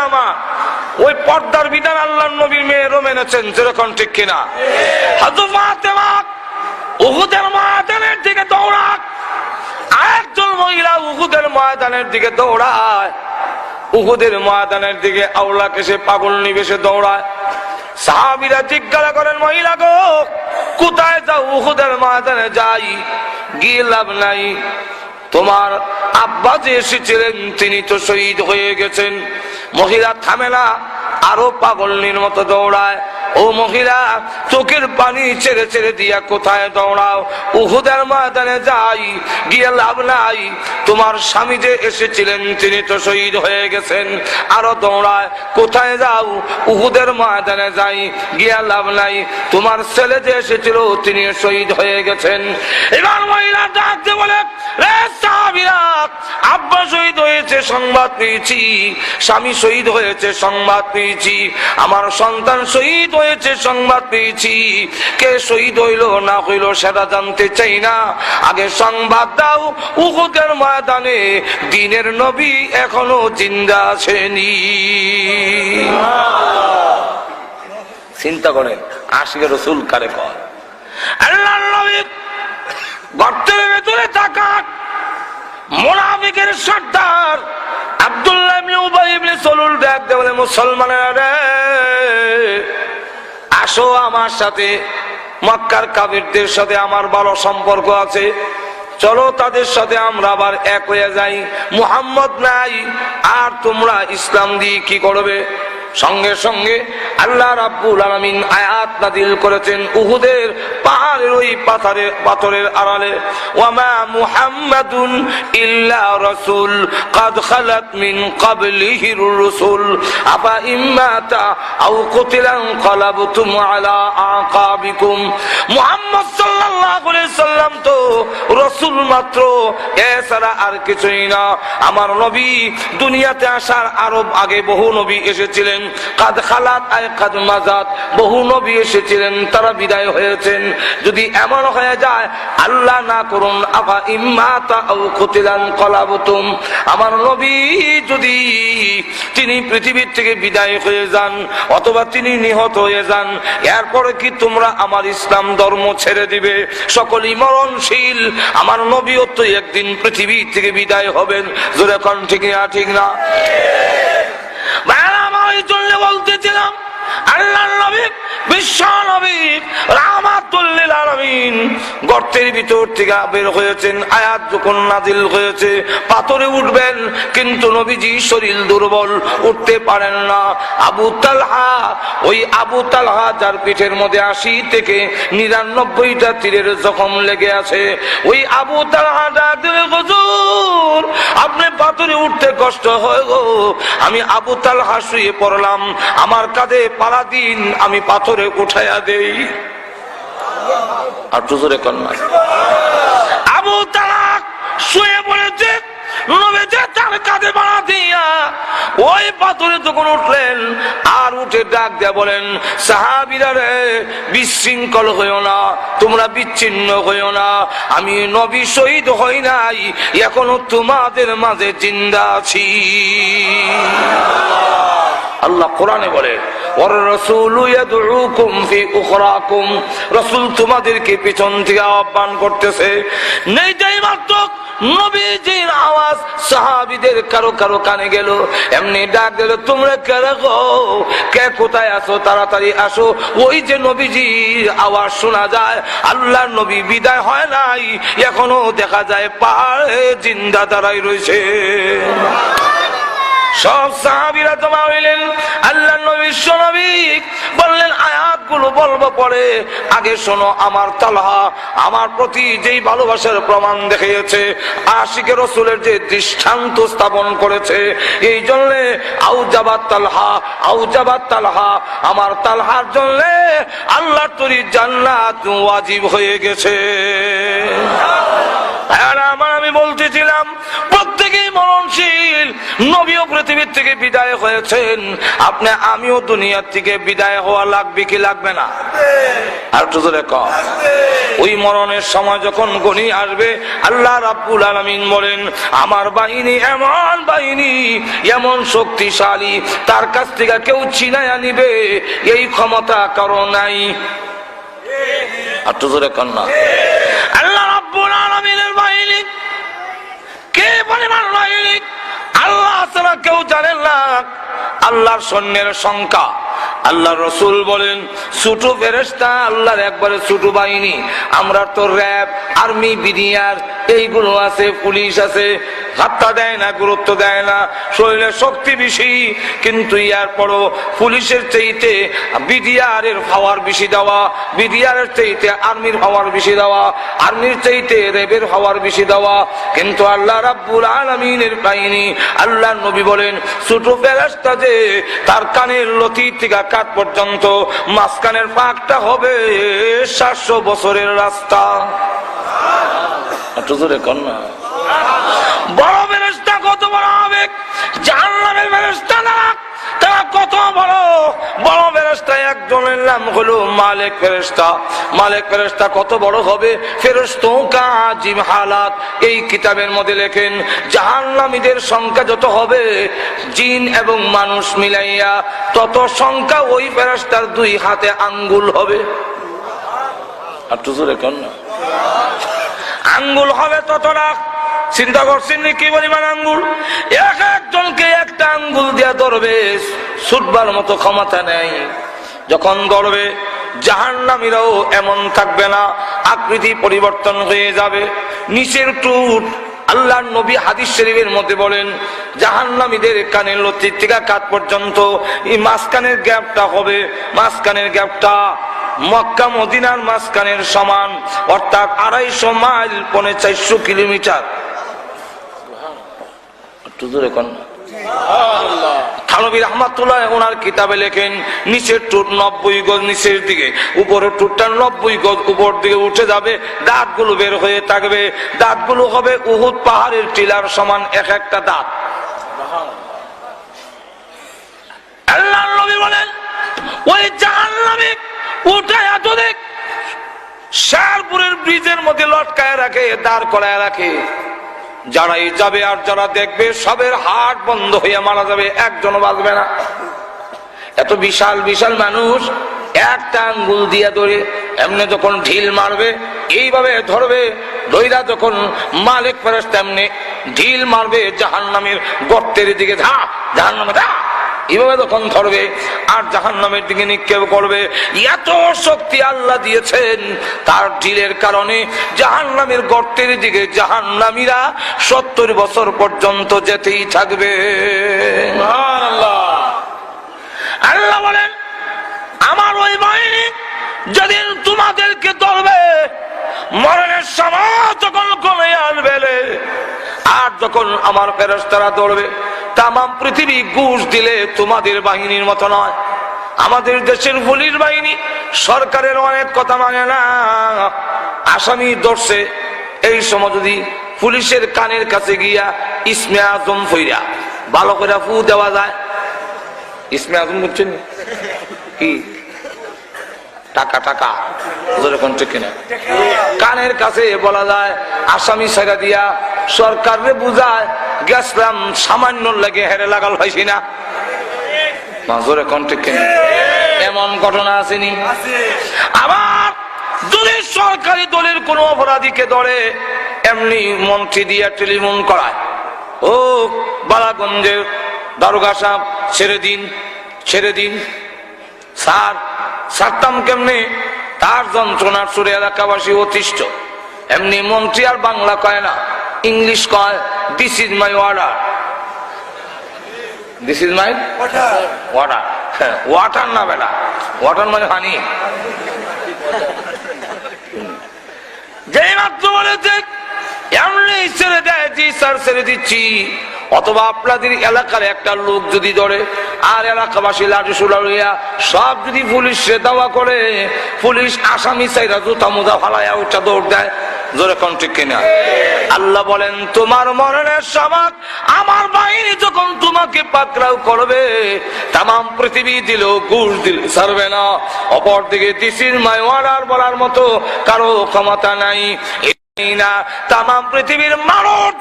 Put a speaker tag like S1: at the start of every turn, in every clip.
S1: আমা ওই পর্দার বিধান আল্লাহ নবীর মেয়েরও মেনেছেন যেরকম ঠিক কিনা। দিকে দৌড়াক। মহিলা উহুদের ময়দানের দিকে দৌড়ায়। উহুদের ময়দানের দিকে আউলাকে সে পাগল নিবেশে দৌড়ায়। সাহাবিরা জিজ্ঞাসা করেন, মহিলা গো, কোথায় যাও? উহুদের ময়দানে যাই। গিয়ে লাভ নাই। তোমার আব্বা যে এসেছিলেন, তিনি তো শহীদ হয়ে গেছেন। মহিলা থামে না, আরও পাগলনির মতো দৌড়ায়। ও মহিলা, চোখের পানি ছেড়ে ছেড়ে দিয়া কোথায় দৌড়াও? উহুদের ময়দানে যাই, গিয়ে লাভ নাই। তোমার স্বামী যে এসেছিলেন, তিনি তো শহীদ হয়ে গেছেন। আরও দৌড়ায়, কোথায় যাও? উহুদের ময়দানে যাই, গিয়া লাভ নাই। তোমার ছেলে যে এসেছিল, তিনি শহীদ হয়ে গেছেন। এবার মহিলা ডাকতে বলে সংবাদ পেয়েছি স্বামী শহীদ হয়েছে, সংবাদ পেয়েছি আমার সন্তান শহীদ হয়েছে, সংবাদ পেয়েছি কে শহীদ হইল, না হইল, সেটা জানতে চাই না। আগে সংবাদ দাও, উহুদের ময়দানে। দিনের নবী এখনও জিন্দা আছেনি চিন্তা করেন, আশিকে রসুল কারে কর আল্লাহ নবী গর্তের ভেতরে তাকান মোনাফিকের সর্দার আব্দুল্লাহ ইবনে উবাই সলুল ডাক বলে, মুসলমানেরা রে, আসো আমার সাথে। মক্কার কাবিরদের সাথে আমার ভালো সম্পর্ক আছে। চলো তাদের সাথে আমরা আবার এক হয়ে যাই। মুহাম্মদ নাই, আর তোমরা ইসলাম দিয়ে কি করবে? সঙ্গে সঙ্গে আল্লাহ রাব্বুল আলামিন আয়াত নাযিল করেছেন উহুদের পাহাড়ের ওই পাথরে পাথরের আড়ালে ওয়ামা মুহাম্মাদুন ইল্লা রাসূল قد خلت من قبله الرسل أفا إماتا أو قتلا انقلبتم على أعقابكم মুহাম্মদ সাল্লাল্লাহু আলাইহি সাল্লাম তো রাসূল মাত্র এছাড়া আর কিছুই না আমার নবী দুনিয়াতে আসার আরব আগে বহু নবী এসেছিলেন কাদ খালাত আয় কাদ মাজাত বহু নবী এসেছিলেন তারা বিদায় হয়েছেন যদি এমন হয়ে যায়, আল্লাহ না করুন, আফা ইম্মাতা আও কুতিলান কলাবতুম। আমার নবী যদি তিনি পৃথিবীর থেকে বিদায় হয়ে যান, অথবা তিনি নিহত হয়ে যান, এরপরে কি তোমরা আমার ইসলাম ধর্ম ছেড়ে দিবে? সকলই মরণশীল। আমার নবীও তো একদিন পৃথিবী থেকে বিদায় হবেন। জোরে কন ঠিক না ঠিক না? বিশ্ব গর্তের ভিতর থেকে বের হয়েছেন, আয়াত যখন নাজিল হয়েছে, পাথরে উঠবেন, কিন্তু নবীজি শরীর দুর্বল, উঠতে পারেন না। আবু তালহা, ওই আবু তালহা যার পিঠের মধ্যে আশি থেকে নিরানব্বইটা তীরের জখম লেগে আছে, ওই আবু তালহা ডাক দিলে, হুজুর, আপনি পাথরে উঠতে কষ্ট হয় গো। আমি আবু তালহা শুয়ে পড়লাম, আমার কাঁধে পালা দিন আমি পাথরে উঠাইয়া দেই। আর টুজুরে কন্যা। আবু শুয়ে পাথরে উঠলেন, আর উঠে ডাক দেয়া বলেন, সাহাবিরা রে, বিশৃঙ্খল হইও না, তোমরা বিচ্ছিন্ন হইও না, আমি নবী শহীদ হই নাই, এখনও তোমাদের মাঝে জিন্দা আছি। আল্লাহ কোরআনে বলে ওর রসুল তোমাদেরকে পিছন থেকে আহ্বান করতেছে। নেই যাই মাত্র নবীজির আওয়াজ, সাহাবিদের কারও কারও কানে গেল। এমনি ডাক তোমরা কে কোথায় আসো তাড়াতাড়ি আসো। ওই যে নবীজির আওয়াজ শোনা যায় আল্লাহ নবী বিদায় হয় নাই। এখনও দেখা যায় পাহাড়ে জিন্দা দাঁড়াই রয়েছে। সব সাহাবিরা জমা হইলেন আল্লাহ নবী নবী, বললেন, আয়াতগুলো বলব পরে, আগে শোনো আমার তালহা, আমার প্রতি যেই ভালোবাসার প্রমাণ দেখিয়েছে, আশিকে রসুলের যে দৃষ্টান্ত স্থাপন করেছে, এই জন্য আউজাবাদ তালহা আউজাবাদ তালহা, আমার তালহার জন্য আল্লাহ তরি জান্নাত ওয়াজিব হয়ে গেছে। আর আমার আমি বলতেছিলাম প্রত্যেক থেকেই মরণশীল। নবীও পৃথিবীর থেকে বিদায় হয়েছেন। আপনি, আমিও দুনিয়ার থেকে বিদায় হওয়া লাগবে কি লাগবে না? আর একটু জোরে কম ওই মরণের সময় যখন গনি আসবে, আল্লাহ রাব্বুল আলামিন বলেন, আমার বাহিনী এমন বাহিনী, এমন শক্তিশালী, তার কাছ থেকে কেউ চিনায়া নিবে, এই ক্ষমতা কারও নাই। আর একটু জোরে কন্যা আলামিনের বাহিনী? কে পরিমাণ বাহিনী আল্লাহ ছাড়া কেউ জানেন না। আল্লাহর সৈন্যের সংখ্যা। আল্লাহ রসুল বলেন, ছোট ফেরেস্তা আল্লাহর একবারে ছোট বাহিনী। আমরা তো র্যাব, আর্মি, বিডিআর, এইগুলো আছে, পুলিশ আছে। হাত্তা দেয় না, গুরুত্ব দেয় না। শরীরে শক্তি বেশি। কিন্তু ইয়ার পরও পুলিশের চাইতে বিডিআর এর বেশি দেওয়া বিডিআর এর চাইতে আর্মির পাওয়ার বেশি দেওয়া, আর্মির চাইতে রেবের পাওয়ার বেশি দেওয়া। কিন্তু আল্লাহ রাব্বুল আলমিনের বাহিনী আল্লাহ নবী বলেন, ছোট ফেরাস্তা যে তার কানের লতি থেকে কাত পর্যন্ত মাঝখানের পাকটা হবে সাতশো বছরের রাস্তা। জোরে কন্যা বড় কত বড় হবে? জাহান্নামের ফেরেস্তা না এই কিতাবের মধ্যে সংখ্যা যত হবে, জিন এবং মানুষ মিলাইয়া তত সংখ্যা ওই ফেরেস্তার দুই হাতে আঙ্গুল হবে। আর তো জোরে না। আঙ্গুল হবে তত ততটা চিন্তা করছেন কি পরিমাণ আঙ্গুল? এক একজনকে একটা আঙ্গুল দিয়া ধরবে, ছুটবার মতো ক্ষমতা নেই। যখন ধরবে, জাহান্নামীরাও এমন থাকবে না, আকৃতি পরিবর্তন হয়ে যাবে। নিচের টুট আল্লাহ নবী হাদিস শরীফের মধ্যে বলেন, জাহান্নামীদের কানের লতির থেকে কাত পর্যন্ত, এই মাঝখানের গ্যাপটা হবে, মাঝখানের গ্যাপটা মক্কা, মদিনার মাঝখানের সমান, অর্থাৎ আড়াইশো মাইল, পনে চারশো কিলোমিটার। একটু জোরে কন থানবী রহমাতুল্লাহ ওনার কিতাবে লেখেন নিচের টুট নব্বই গজ নিচের দিকে উপরের টুটটা নব্বই গজ উপর দিকে উঠে যাবে দাঁতগুলো বের হয়ে থাকবে। দাঁতগুলো হবে উহুদ পাহাড়ের টিলার সমান এক একটা দাঁত। আল্লাহ নবী বলেন ওই জাহান্নামে শেরপুরের ব্রিজের মধ্যে লটকায় রাখে দাঁড় করায় রাখে। যারাই যাবে আর যারা দেখবে, সবের হাট বন্ধ হয়ে মারা যাবে, একজনও বাঁচবে না। এত বিশাল বিশাল মানুষ, একটা আঙ্গুল দিয়া ধরে, এমনি যখন ঢিল মারবে, এইভাবে ধরবে দইরা যখন মালিক ফেরস তেমনি ঢিল মারবে জাহান নামের গর্তের দিকে ধা জাহান নামে ধা এইভাবে তখন ধরবে আর জাহান নামের দিকে নিক্ষেপ করবে এত শক্তি আল্লাহ দিয়েছেন তার ঢিলের কারণে জাহান নামের গর্তের দিকে জাহান নামীরা সত্তর বছর পর্যন্ত যেতেই থাকবে। আল্লাহ বলেন আমার ওই বাহিনী যেদিন তোমাদেরকে ধরবে মরণের সময় যখন কমে আসবে আর যখন আমার ফেরস্তারা দৌড়বে তাম পৃথিবী ঘুষ দিলে তোমাদের বাহিনীর মতো নয়। আমাদের দেশের পুলিশ বাহিনী সরকারের অনেক কথা মানে না। আসামি দর্শে এই সময় যদি পুলিশের কানের কাছে গিয়া ইসমে আজম ফইরা, ভালো করে ফু দেওয়া যায়। ইসমে আজম বুঝছেন কি? টাকা টাকা। যেরকম ঠিক কিনা? কানের কাছে বলা যায়, আসামি ছেড়ে দিয়া সরকারে বুঝায়, গেছিলাম সামান্য লাগে হেরে লাগাল হয়েছি না। জোরে কোন ঠিক কিনা? এমন ঘটনা আসেনি। আবার যদি সরকারি দলের কোন অপরাধীকে ধরে, এমনি মন্ত্রী দিয়া টেলিফোন করায়, ও বালাগঞ্জের দারোগা সাহেব, ছেড়ে দিন ছেড়ে দিন। স্যার সারতাম কেমনে? তার যন্ত্রণার সুরে এলাকাবাসী অতিষ্ঠ। এমনি মন্ত্রী আর বাংলা কয় না, ইংলিশ কয় this is my order this is my water water না বেটা ওয়াটার মানে হানি যেই মাত্র বলেছে এমনি ছেড়ে দেয়, জি স্যার, ছেড়ে দিচ্ছি। অথবা আপনাদের এলাকার একটা লোক যদি ধরে, আর এলাকাবাসী লাঠি সুলা সব যদি পুলিশ দাওয়া করে, পুলিশ আসামি চাইরা জুতা মোজা ফালাইয়া উঠা দৌড় দেয়, জোরে কোন ঠিক কিনা? আল্লাহ বলেন, তোমার মরণের সমাজ আমার বাহিনী যখন তোমাকে পাকড়াও করবে তাম পৃথিবী দিল গুড় দিল, ছাড়বে না। অপর দিকে দিসির মাই বলার মতো কারও ক্ষমতা নাই। তাম পৃথিবীর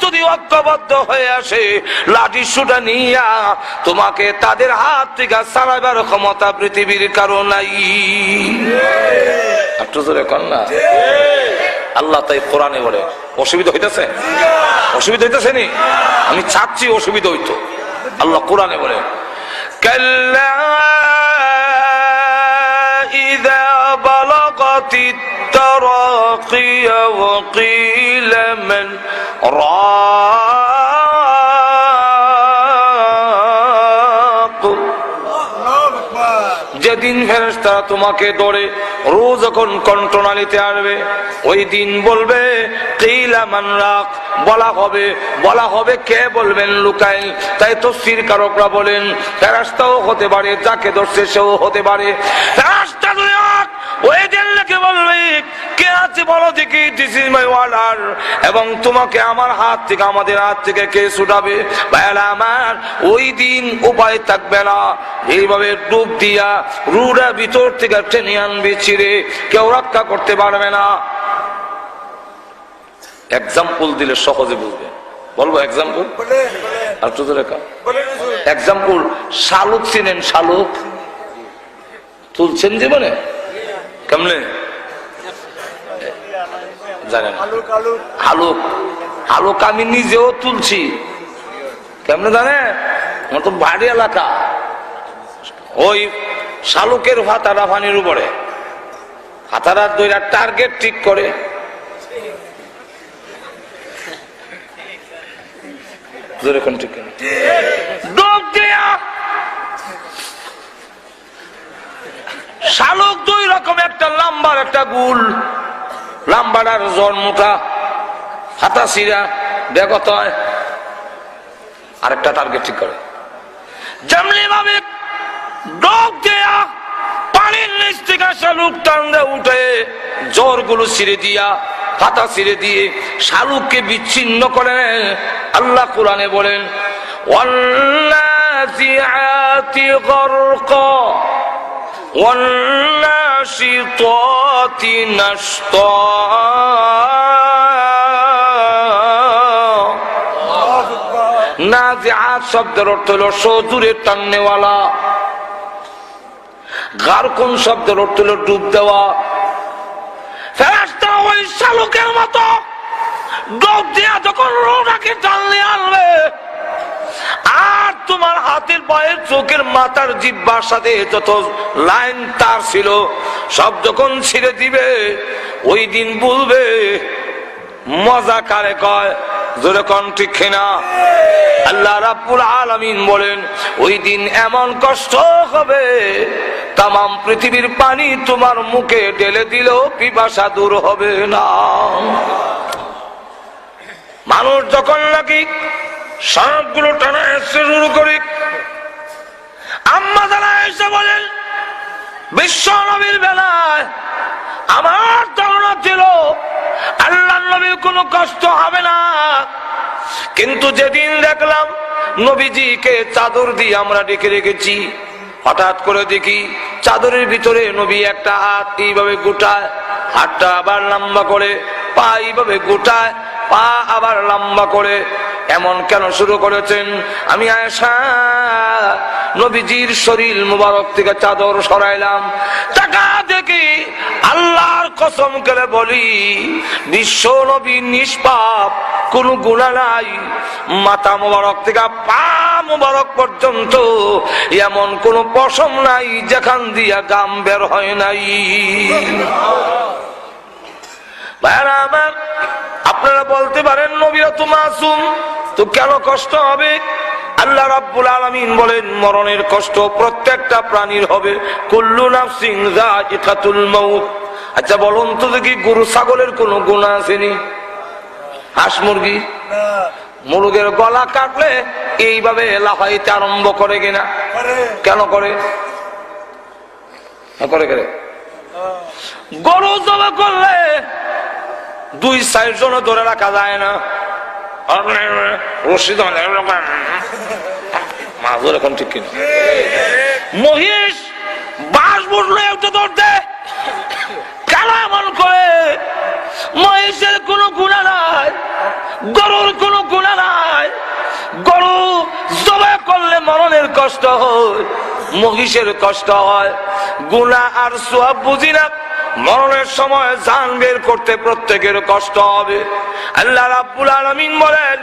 S1: যদি ঐক্যবদ্ধ হয়ে আসে, লাঠি সুটা নিয়া তোমাকে তাদের হাত থেকে সারাবার ক্ষমতা পৃথিবীর কারও নাই। কন্যা আল্লাহ তাই কোরআনে বলে, অসুবিধা হইতেছে? অসুবিধা হইতেছে নি? আমি চাচ্ছি অসুবিধা হইতো। আল্লাহ কোরআনে বলে, কাল্লা ইযা বালাগাতিত التراقي وقيل من راق যেদিন ফেরেশতারা তোমাকে ধরে রোজ যখন কন্ট্রোনালিতে আসবে ওই দিন বলবে কিলা মান রাখ বলা হবে বলা হবে কে বলবেন লুকাই তাই তো সির কারকরা বলেন ফেরাস্তাও হতে পারে যাকে ধরছে সেও হতে পারে ফেরাস্তা দুই হাত, ওই দিন লোকে বলবে কে আছে বলো দেখি দিস ইজ মাই অর্ডার এবং তোমাকে আমার হাত থেকে আমাদের হাত থেকে কে ছুটাবে? ভাইয়ালা আমার ওই দিন উপায় থাকবে না। এইভাবে ডুব দিয়া রুডা ভিতর থেকে টেনে আনবে ছিঁড়ে। কেউ রক্ষা করতে পারবে না। এক্সাম্পল দিলে সহজে বুঝবে। বলব এক্সাম্পল আর তো রেখা এক্সাম্পল শালুক চিনেন শালুক? তুলছেন জীবনে? কেমনে? জানেন হালুক হালুক আমি নিজেও তুলছি। কেমনে জানে? আমার তো বাড়ি এলাকা। ওই শালুকের ভাতারা পানির উপরে। হাতারা দইরা টার্গেট ঠিক করে। ঠিক? শালুক দুই রকম একটা লাম্বার একটা গুল। লাম্বাটার জন্মটা হাতা সিরা বেগত হয় আরেকটা টার্গেট ঠিক করে যেমনি ভাবে ডোক দেয়া পানির নিচ থেকে শালুক টান্দে উঠে জ্বর গুলো ছিঁড়ে দিয়া পাতা ছিঁড়ে দিয়ে শালুককে বিচ্ছিন্ন করে আল্লাহ কোরআনে বলেন والنازعات غرقا والناشطات نشطا নাজিআত শব্দের অর্থ হলো সজুরে টাননেওয়ালা গারকুন শব্দের অর্থ হলো ডুব দেওয়া ফেরাস্তা ওই শালুকের মতো ডুব দিয়া যখন রোনাকে টানলে আনবে আর তোমার হাতের পায়ের চোখের মাথার জিব্বার সাথে যত লাইন তার ছিল, সব যখন ছিঁড়ে দিবে, ওই দিন বলবে, মজা কারে কয়, জোরে কন ঠিক না আল্লাহ রাব্বুল আলামিন বলেন, ওই দিন এমন কষ্ট হবে তাম পৃথিবীর পানি তোমার মুখে ঢেলে দিলেও পিপাসা দূর হবে না। মানুষ যখন নাকি সবগুলো টানা এসে শুরু করি। আম্মা জানা এসে বলেন বিশ্ব নবীর বেলায় আমার ধারণা ছিল আল্লাহ নবীর কোনো কষ্ট হবে না। কিন্তু যেদিন দেখলাম নবীজিকে চাদর দিয়ে আমরা ডেকে রেখেছি, হঠাৎ করে দেখি চাদরের ভিতরে নবী একটা হাত এইভাবে গোটায়, হাতটা আবার লম্বা করে, পা এইভাবে গোটায়, পা আবার লম্বা করে এমন কেন শুরু করেছেন? আমি আয়সা নবীজির শরীর মুবারক থেকে চাদর সরাইলাম। টাকা দেখি আল্লাহর কসম করে বলি, বিশ্ব নবী নিষ্পাপ, কোন গুণা নাই। মাথা মুবারক থেকে পা মুবারক পর্যন্ত এমন কোন পশম নাই যেখান দিয়া গাম বের হয় নাই। ভাইরা আমার আপনারা বলতে পারেন নবীরা তো মাসুম তো কেন কষ্ট হবে? আল্লাহ রাব্বুল আলামিন বলেন মরণের কষ্ট প্রত্যেকটা প্রাণীর হবে। কুল্লু নাফসিন যায়িকাতুল মাউত। আচ্ছা বলুন তো দেখি গরু ছাগলের কোনো গুণা আসেনি হাঁস মুরগি? মুরগের গলা কাটলে এইভাবে লাফাইতে আরম্ভ করে কিনা? কেন করে? হ্যাঁ, করে করে। গরু জবা করলে দুই সাইড জন ধরে রাখা যায় না। রশি ধরে মাঝুর এখন ঠিক কিনা? মহিষ বাস ধরতে করে। মহিষের কোনো গুণা নাই, গরুর কোনো গুণা নাই। গরু জবে করলে মরণের কষ্ট হয়, মহিষের কষ্ট হয়। গুণা আর সব বুঝি না। মরণের সময় জান বের করতে প্রত্যেকের কষ্ট হবে। আল্লাহ রাব্বুল আলামিন বলেন,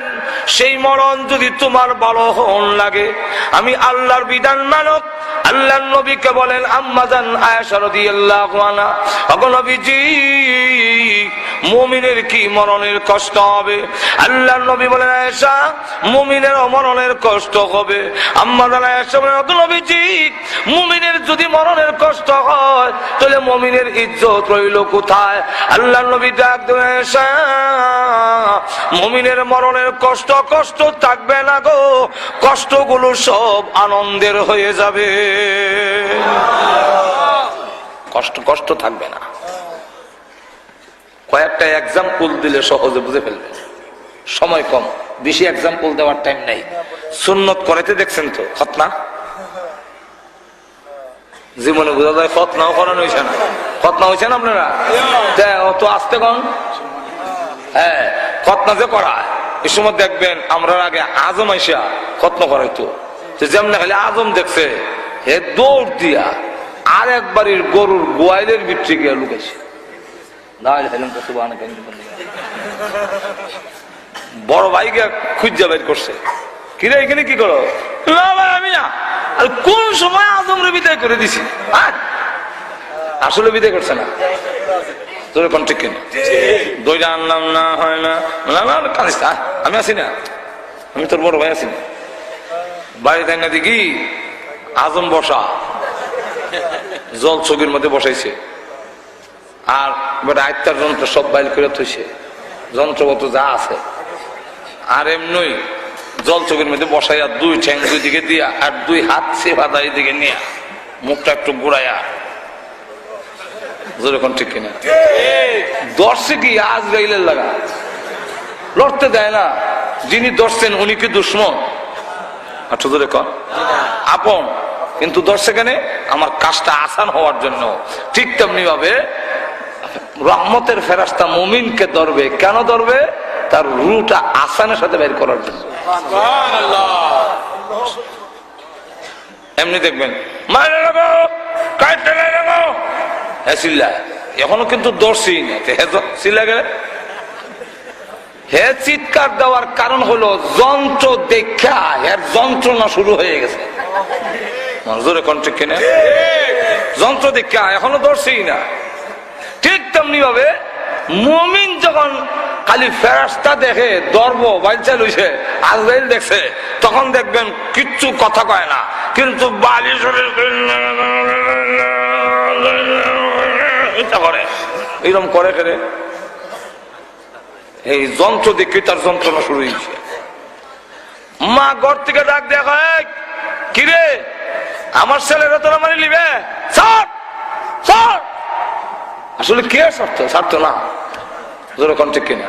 S1: সেই মরণ যদি তোমার ভালো হন লাগে, আমি আল্লাহর বিধান মানব। আল্লাহ নবীকে বলেন আম্মাজান আয়েশা রাদিয়াল্লাহু আনহা। নবীজি, মুমিনের কি মরণের কষ্ট হবে? আল্লাহ নবী বলেন, আয়েশা মুমিনের মরণের কষ্ট হবে। আম্মাজান আয়েশা বলেন নবীজি, মুমিনের যদি মরণের কষ্ট হয় তাহলে মুমিনের ইজ্জত রইল কোথায়? আল্লাহ নবী ডাক মুমিনের মরণের কষ্ট কষ্ট থাকবে না গো, কষ্টগুলো সব আনন্দের হয়ে যাবে। কষ্ট কষ্ট থাকবে না। কয়েকটা এক্সাম্পল দিলে সহজে বুঝে ফেলবে। সময় কম, বেশি এক্সাম্পল দেওয়ার টাইম নাই। সুন্নত করাইতে দেখছেন তো, খতনা? জীবনে বোঝা যায় খতনাও করানো হয়েছে না। খতনা হয়েছে না আপনারা? অত আসতে কন। হ্যাঁ খতনা যে করা এই সময় দেখবেন আমরা আগে আজম আইসা খতনা করাইতো। যেমন খালি আজম দেখছে, হে দৌড় দিয়া আর একবারের গরুর গোয়াইলের ভিতরে গিয়ে লুকাইছে। বড় ভাইকে খুঁজা বের করছে। কিরে, এখানে কি করো? আমি না। আর কোন সময় আজমরে বিদায় করে দিছি? হ্যাঁ? আসলে বিদায় করছে না। তোর কোন ঠিক কিনা? দইটা আনলাম না, হয় না। কাঁদিস আমি আছি না। আমি তোর বড় ভাই আছি না। বাড়িতে না দেখি আজম বসা। জল চোখের মধ্যে বসাইছে। আর এবার আয়ত্তার যন্ত্র সব বাইল করে থইছে। যন্ত্রগত যা আছে। আর এমনই জল চোখের মধ্যে বসাইয়া দুই ঠ্যাং দুই দিকে দিয়া আর দুই হাত সে বাধা দিকে নিয়ে মুখটা একটু বুড়াইয়া যেরকম ঠিক কিনা? দর্শে কি আজ রাইলের লাগা? লড়তে দেয় না। যিনি দর্শেন, উনি কি দুশ্মন? আচ্ছা ধরে কন আপন। কিন্তু দর্শকেনে আমার কাজটা আসান হওয়ার জন্য। ঠিক তেমনি ভাবে রহমতের ফেরাস্তা মুমিনকে ধরবে। কেন ধরবে? তার রুটা আসানের সাথে বের করার জন্য। এমনি দেখবেন হ্যাঁ এখনও কিন্তু দর্শি চিল্লা গেলে? হে, চিৎকার দেওয়ার কারণ হলো যন্ত্র দেখা। এর যন্ত্রণা শুরু হয়ে গেছে। জোরে কণ্ঠে কিনে। যন্ত্র দেখা, এখনও দর্শি না। ঠিক তেমনি ভাবে মুমিন যখন খালি ফেরাস্তা দেখে দর্ব বাইচা লইছে, আজরাইল দেখছে। তখন দেখবেন কিচ্ছু কথা কয় না। কিন্তু বালি শরীর করে এরকম করে। করে এই যন্ত্র দেখে তার যন্ত্রণা শুরু হয়েছে। মা ঘর থেকে ডাক দেখা কিরে আমার ছেলেরা তোরা মানে নিবে আসলে কে স্বার্থ? স্বার্থ না। যেরকম ঠিক কিনা?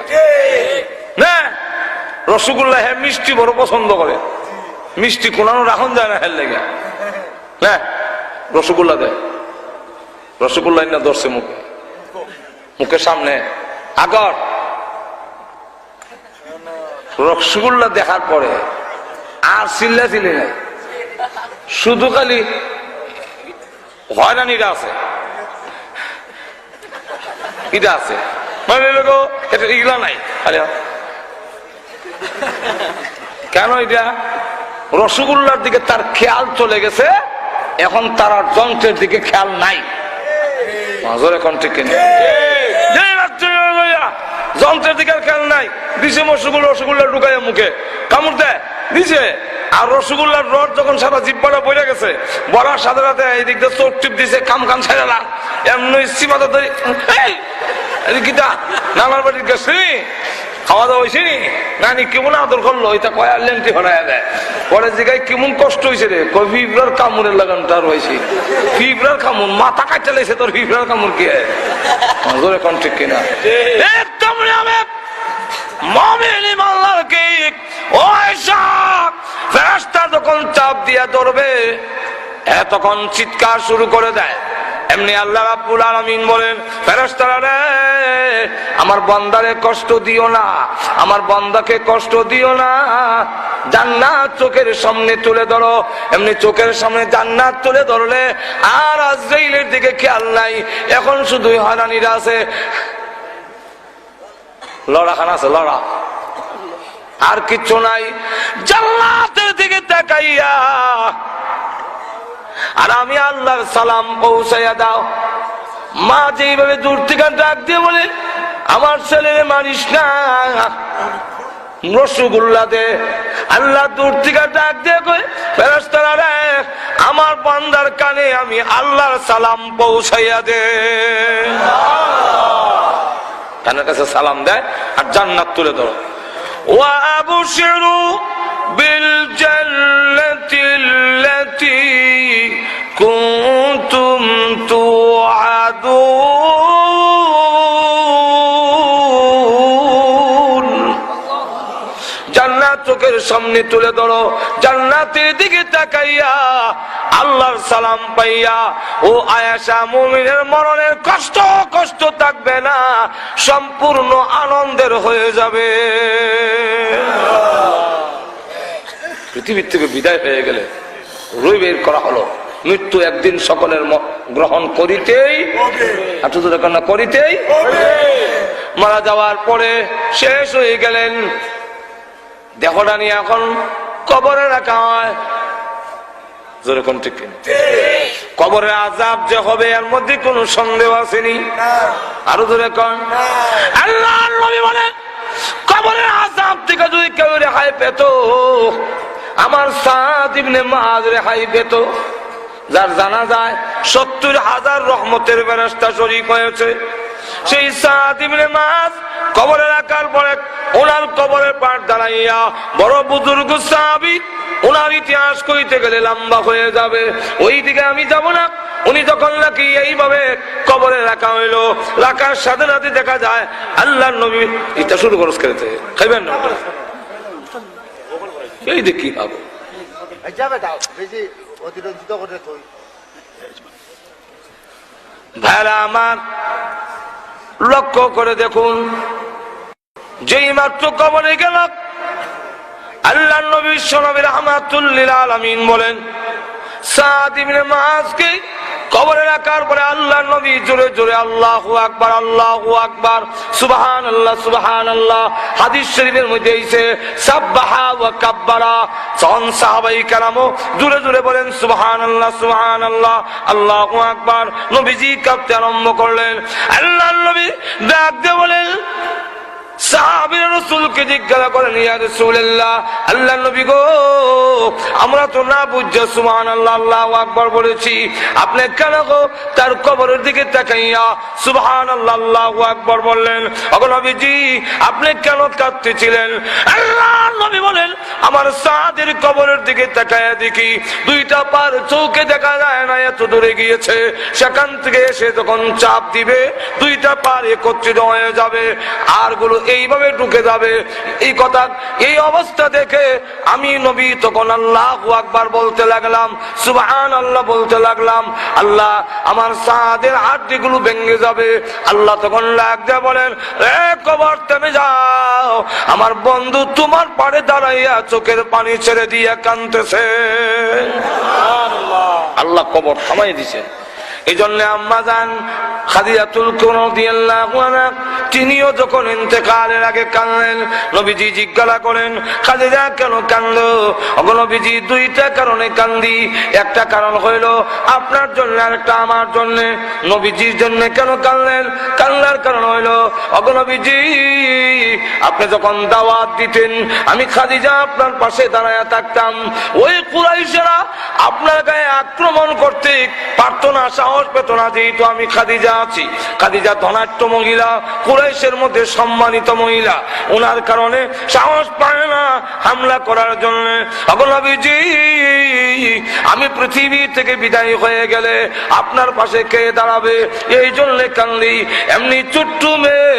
S1: না! রসগোল্লা হ্যাঁ মিষ্টি বড় পছন্দ করে। মিষ্টি কোনানো রাখন যায় না হ্যাঁ লেগে। হ্যাঁ রসগোল্লা দেয় রসগোল্লা না ধরছে মুখে। মুখের সামনে। আগর। রসগোল্লা দেখার পরে আর চিল্লা চিল্লি নাই। শুধু খালি হয়রানিরা আছে। এটা আছে। মানে লোক, এটা এগুলা নাই। কেন এটা? রসগোল্লার দিকে তার খেয়াল চলে গেছে, এখন তার আর যন্ত্রের দিকে খেয়াল নাই। এখন ঠিক যন্ত্রের দিকে খেয়াল নাই, দিছে রসগোল্লা রসগোল্লা ঢুকাইয়া মুখে। কামড় দেয়, দিছে। আর রসগোল্লার রড যখন সারা জিব্বাটা বইরে গেছে বলার সাথে সাথে এই দিক দিয়ে চোখ টিপ দিছে, কাম কাম ছাড়ালা এমনি সীমাটা ধরে কিটা নানার বাড়ির গেছি খাওয়া দাওয়া হয়েছে নানি কেমন আদর করল? এটা কয়ার লেন্টি হরাই দেয়। পরে জিগায় কেমন কষ্ট হয়েছে রে? কই ফিবরার কামড়ের লাগান তার হয়েছে। ফিবরার কামড় মাথা কাটতে লেগেছে তোর ফিবরার কি? জোরে কোন ঠিক কিনা? একদম মমিন ইমানদারকে ও আয়েশা, ফেরেশতা যখন চাপ দিয়া ধরবে, এ তখন চিৎকার শুরু করে দেয়। এমনি আল্লাহ রাব্বুল আলামিন বলেন, ফেরেশতারা রে, আমার বান্দারে কষ্ট দিও না, আমার বান্দাকে কষ্ট দিও না। জান্নাত চোখের সামনে তুলে ধরো। এমনি চোখের সামনে জান্নাত তুলে ধরলে আর আজরাইলের দিকে খেয়াল নাই। এখন শুধুই হয়রানিরা আছে। লড়া খান আছে, লড়া। আর কিচ্ছু নাই। জান্নাতের দিকে তাকাইয়া আর আমি আল্লাহর সালাম পৌঁছাইয়া দাও। মা যেভাবে দূর থেকে ডাক দিয়ে বলে, আমার ছেলে মারিস না। দে, আল্লাহ ডাক দিয়ে আমার বান্দার কানে আমি আল্লাহর সালাম কাছে সালাম দেয় আর জান্নাত তুলে ধরো। শেরু বিল জাল্লাতিল্লাতি كنتم توعدون জান্নাত চোখের সামনে তুলে ধরো জান্নাতের দিকে তাকাইয়া আল্লাহর সালাম পাইয়া ও আয়াসা মুমিনের মরণের কষ্ট কষ্ট থাকবে না সম্পূর্ণ আনন্দের হয়ে যাবে পৃথিবীর থেকে বিদায় হয়ে গেলে রই বের করা হলো মৃত্যু একদিন সকলের গ্রহণ করিতেই আটু না করিতেই মারা যাওয়ার পরে শেষ হয়ে গেলেন। দেহটা নিয়ে এখন কবরে রাখা হয়। ঠিক কবরের আজাব যে হবে এর মধ্যে কোনো সন্দেহ আসেনি। আরও ধরে কন। আল্লাহ নবী বলেন কবরের আজাব থেকে যদি কেউ রেহাই পেত আমার সাদ ইবনে মাহাজ রেহাই পেত। যার জানা যায় সত্তর হাজার রহমতের বেরাস্তা শরিক হয়েছে। সেই সাদ ইবনে মাহাজ কবরে রাখার পরে ওনার কবরের পাট দাঁড়াইয়া বড় বুজুর্গ সাহাবি ওনার ইতিহাস কইতে গেলে লম্বা হয়ে যাবে। ওই দিকে আমি যাব না। উনি যখন নাকি এইভাবে কবরে রাখা হইল, রাখার সাথে সাথে দেখা যায় আল্লাহ নবী এটা শুরু করস খেতে খাইবেন না? এই দেখি পাবো
S2: অতিরঞ্জিত করে
S1: ভাইরা আমার, লক্ষ্য করে দেখুন, যেই মাত্র কবরে গেল আল্লাহ নবী সোনবী রহমাতুল্লিল আলমিন বলেন, সাদ ইবনে কবরে রাখার পরে আল্লাহ, নবী জোরে জোরে আল্লাহ আকবার আল্লাহ আকবার সুবহান আল্লাহ সুবহান আল্লাহ হাদিস শরীফের মধ্যে এসে সাব্বাহা ওয়া কাব্বারা। সন সাহাবাই কারামও জোরে জোরে বলেন সুবহান আল্লাহ সুবহান আল্লাহ আল্লাহু আকবার। নবীজি কাঁপতে আরম্ভ করলেন। আল্লাহ নবী ডাক দিয়ে বলেন জিজ্ঞাসা করেন গো, আমরা তো না বলেছি। আপনি কেন গো তার দিকে তাকাইয়া আকবার বললেন আপনি কেন কাঁদতেছিলেন? আল্লাহ নবী বলেন, আমার সাদের কবরের দিকে তাকায়া দেখি, দুইটা পার চৌকে দেখা যায় না, এত দূরে গিয়েছে। সেখান থেকে এসে তখন চাপ দিবে, দুইটা পার একত্রিত হয়ে যাবে। আরগুলো এইভাবে ঢুকে যাবে। এই কথা এই অবস্থা দেখে আমি নবী তখন আল্লাহ আকবার বলতে লাগলাম সুবহান আল্লাহ বলতে লাগলাম আল্লাহ আমার সাদের হাড্ডি গুলো ভেঙে যাবে। আল্লাহ তখন লাগ দিয়ে বলেন এ কবর থেমে যাও আমার বন্ধু তোমার পাড়ে দাঁড়াইয়া চোখের পানি ছেড়ে দিয়ে কানতেছে আল্লাহ কবর থামাই দিছে। এই জন্য আম্মা যান খাদিজাতুল রাদিয়াল্লাহু আনহা তিনিও যখন ইন্তেকালের আগে কাঁদলেন, নবীজি জিজ্ঞাসা করেন খাদিজা কেন কান্দো নবীজি, দুইটা কারণে কান্দি। একটা কারণ হইল, আপনার জন্য একটা আমার জন্য। নবীজির জন্য কেন কানলেন কান্দার কারণ হইল ওগো নবীজি, আপনি যখন দাওয়াত দিতেন, আমি খাদিজা আপনার পাশে দাঁড়ায় থাকতাম। ওই কুরাইশেরা আপনার গায়ে আক্রমণ করতে পারতো না, সাহস পেত না, যেহেতু আমি খাদিজা আছি। খাদিজা ধনাট্য মহিলা কুরাইশের মধ্যে সম্মানিত মহিলা। ওনার কারণে সাহস পায় না হামলা করার জন্য। অবনবীজি আমি পৃথিবী থেকে বিদায় হয়ে গেলে আপনার পাশে কে দাঁড়াবে? এই জন্য কান্দি, এমনি চুট্টু মেয়ে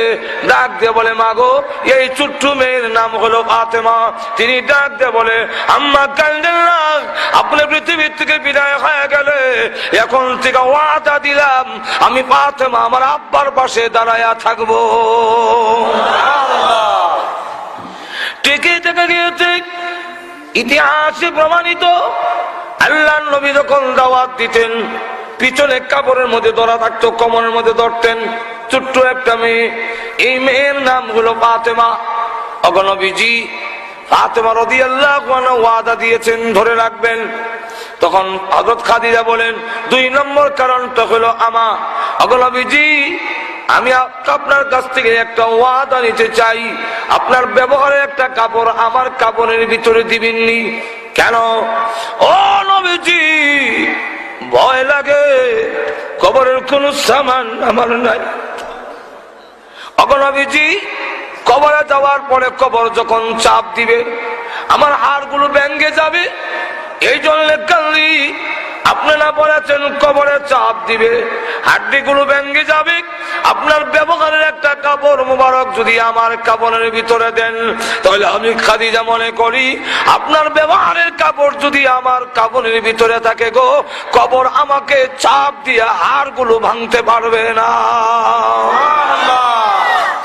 S1: ডাক দিয়ে বলে, মাগো, এই চুট্টু মেয়ের নাম হলো ফাতেমা। তিনি ডাক দিয়ে বলে, আম্মা কান্দেন না আপনি পৃথিবীর থেকে বিদায় হয়ে গেলে এখন থেকে ওয়াদা দিলাম, আমি ফাতেমা, আমার আব্বার পাশে দাঁড়ায়া থাকব। টিকে থেকে গিয়েছে ইতিহাসে প্রমাণিত। আল্লাহ নবী যখন দাওয়াত দিতেন, পিছনে কাপড়ের মধ্যে ধরা থাকতো কমনের মধ্যে ধরতেন। ছোট্ট একটা মেয়ে, এই মেয়ের নাম হলো ফাতেমা। অগনবীজি ফাতেমা রদি আল্লাহ ওয়াদা দিয়েছেন, ধরে রাখবেন। তখন হজরত খাদিজা বলেন, দুই নম্বর কারণটা হলো আমা। অগনবীজি আমি আপনার কাছ থেকে একটা ওয়াদা নিতে চাই। আপনার ব্যবহারে একটা কাপড় আমার কাপড়ের ভিতরে দিবেননি। কেন? ও নবীজি, ভয় লাগে। কবরের কোন সামান আমার নাই। অগনবীজি কবরে যাওয়ার পরে কবর যখন চাপ দিবে, আমার হাড়গুলো ব্যাঙ্গে যাবে। এই জন্য কান্দি আপনারা বলেছেন কবরে চাপ দিবে হাড্ডি গুলো ভেঙ্গে যাবে। আপনার ব্যবহারের একটা কাপড় মুবারক যদি আমার কাপড়ের ভিতরে দেন তাহলে আমি খাদিজা মনে করি আপনার ব্যবহারের কাপড় যদি আমার কাপড়ের ভিতরে থাকে গো কবর আমাকে চাপ দিয়ে হাড়গুলো ভাঙতে পারবে না।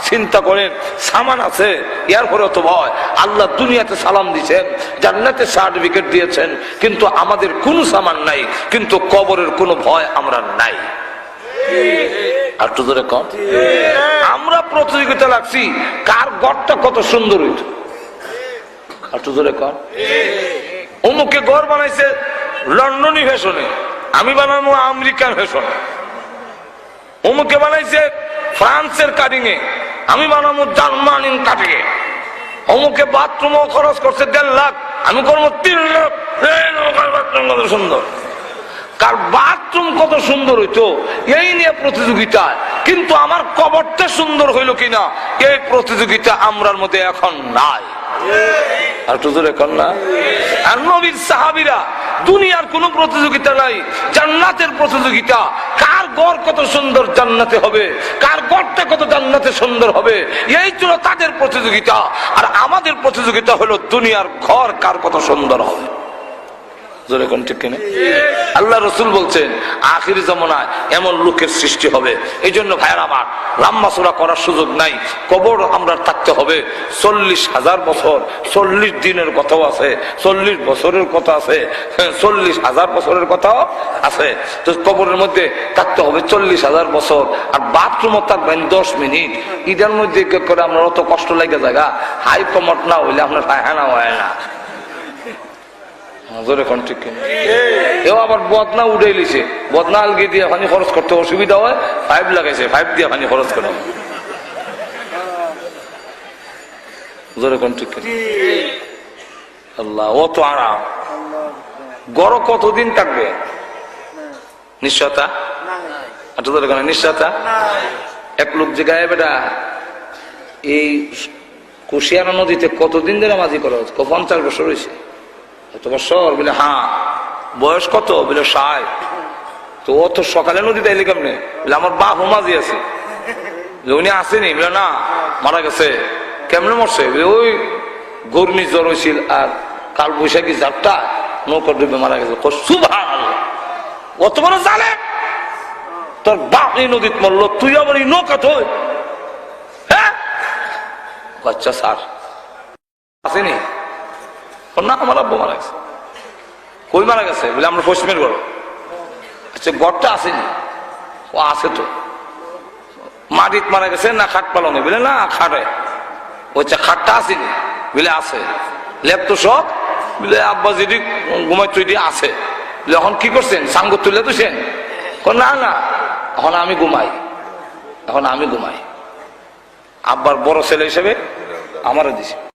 S1: চিন্তা করেন সামান আছে এরপরে তো ভয়। আল্লাহ দুনিয়াতে সালাম দিয়েছেন জান্নাতে সার্টিফিকেট দিয়েছেন কিন্তু আমাদের কোনো সামান নাই কিন্তু কবরের কোনো ভয় আমরা নাই। আর তো ধরে কম আমরা প্রতিযোগিতা লাগছি কার গড়টা কত সুন্দর হইত। আর তো ধরে কম অমুকে গড় বানাইছে লন্ডনী ফ্যাশনে আমি বানাবো আমেরিকান ফ্যাশনে। অমুকে বানাইছে ফ্রান্সের কাটিং এ আমি বানাবো জার্মানি কাটিং এ। অমুকে বাথরুম খরচ করছে দেড় লাখ আমি করব তিন লাখ। সুন্দর। কার বাথরুম কত সুন্দর হইতো, এই নিয়ে প্রতিযোগিতা। কিন্তু আমার কবরটা সুন্দর হইল কিনা, এই প্রতিযোগিতা আমরার মধ্যে এখন নাই। প্রতিযোগিতা কার কত সুন্দর জান্নাতে হবে, কার কত জান্নাতে সুন্দর হবে, এই তাদের প্রতিযোগিতা। আর আমাদের প্রতিযোগিতা হলো দুনিয়ার ঘর কার কত সুন্দর হবে। জোরে আল্লাহ রসুল বলছেন আখির জমানায় এমন লোকের সৃষ্টি হবে। এই জন্য আমার করার সুযোগ নাই। কবর আমরা থাকতে হবে। চল্লিশ হাজার বছর চল্লিশ দিনের কথাও আছে চল্লিশ বছরের কথা আছে হ্যাঁ, চল্লিশ হাজার বছরের কথাও আছে। তো কবরের মধ্যে থাকতে হবে চল্লিশ হাজার বছর। আর বাথরুমও থাকবেন দশ মিনিট। ঈদের মধ্যে করে আমরা অত কষ্ট লাগে জায়গা? হাই কমট না হইলে পায়খানা হয় না। জোরে কোন ঠিক এও আবার বদনা উড়াই লিছে। বদনা আলগি দিয়ে পানি খরচ করতে অসুবিধা হয়, পাইপ লাগাইছে, পাইপ দিয়ে পানি খরচ করে। জোরে কোন ঠিক আল্লাহ, ও তো আরাম। গড় কতদিন থাকবে? নিশ্চয়তা আচ্ছা কোন নিশ্চয়তা এক লোক যে গায়ে বেটা এই কুশিয়ারা নদীতে কতদিন ধরে মাঝি করা হচ্ছে? পঞ্চাশ বছর হয়েছে এত বছর বলে হ্যাঁ বয়স কত? বলে, ষাট। তো ও তো সকালে নদীতে এলি কেমনে? বলে, আমার বাপ মাঝি আছে। উনি আসেনি? বলে, না, মারা গেছে। কেমনে মরছে? ওই ঘূর্ণি জ্বর হয়েছিল আর কাল বৈশাখী যাত্রা নৌকা ডুবে মারা গেছে। অত বড় জানে তোর বাপ এই নদীত মরলো, তুই আবার এই নৌকা তো হ্যাঁ? আচ্ছা স্যার। আসেনি? না, আমার আব্বু মারা গেছে। কই মারা গেছে? বলে, আমরা পশ্চিমের ঘর আচ্ছা গড়টা আসেনি। ও, আছে তো। মাটিত মারা গেছে না খাট পালনে? বলে, না, খাটে। বলছে খাটটা আসেনি? বলে, আছে। লেপ তো সব? বলে, আব্বা যদি ঘুমাই তুই আছে। বলে, এখন কি করছেন? সাঙ্গ তুলে তুছেন না না। এখন আমি ঘুমাই। এখন আমি ঘুমাই। আব্বার বড় ছেলে হিসেবে আমারও দিছে।